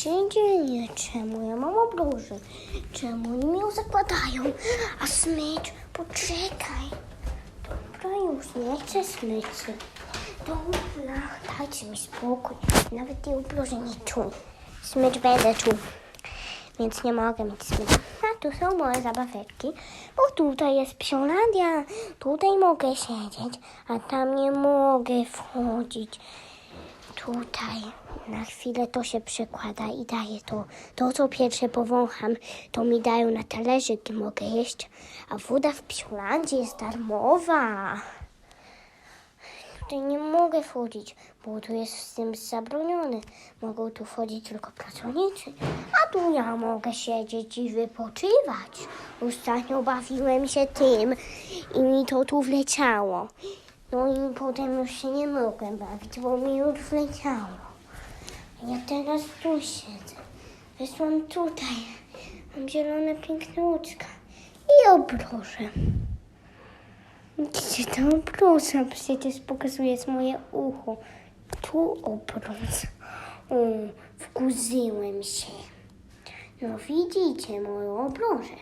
się dzieje? Czemu ja mam obroże? Czemu oni mnie zakładają? A smycz, poczekaj. Dobra, już nie chcę smyczy. Dobra, dajcie mi spokój. Nawet tej obroże nie czuł. Smycz będę czuł. Więc nie mogę mieć smycza. A tu są moje zabaweczki. Bo tutaj jest Psiolandia. Tutaj mogę siedzieć, a tam nie mogę wchodzić. Tutaj na chwilę to się przekłada i daje to. To, co pierwsze powącham, to mi dają na talerzyk i mogę jeść. A woda w Psiolandzie jest darmowa. Tutaj nie mogę wchodzić, bo tu jest z tym zabronione. Mogą tu wchodzić tylko pracownicy. A tu ja mogę siedzieć i wypoczywać. Ostatnio bawiłem się tym i mi to tu wleciało. No i potem już się nie mogłem bawić, bo mi już wleciało. Ja teraz tu siedzę. Wysłam tutaj. Mam zielone, piękne łódzka. I obroże. Gdzie to obroza? Przecież pokazuje moje ucho. Tu obroza. O, wkurzyłem się. No widzicie moją obrożę.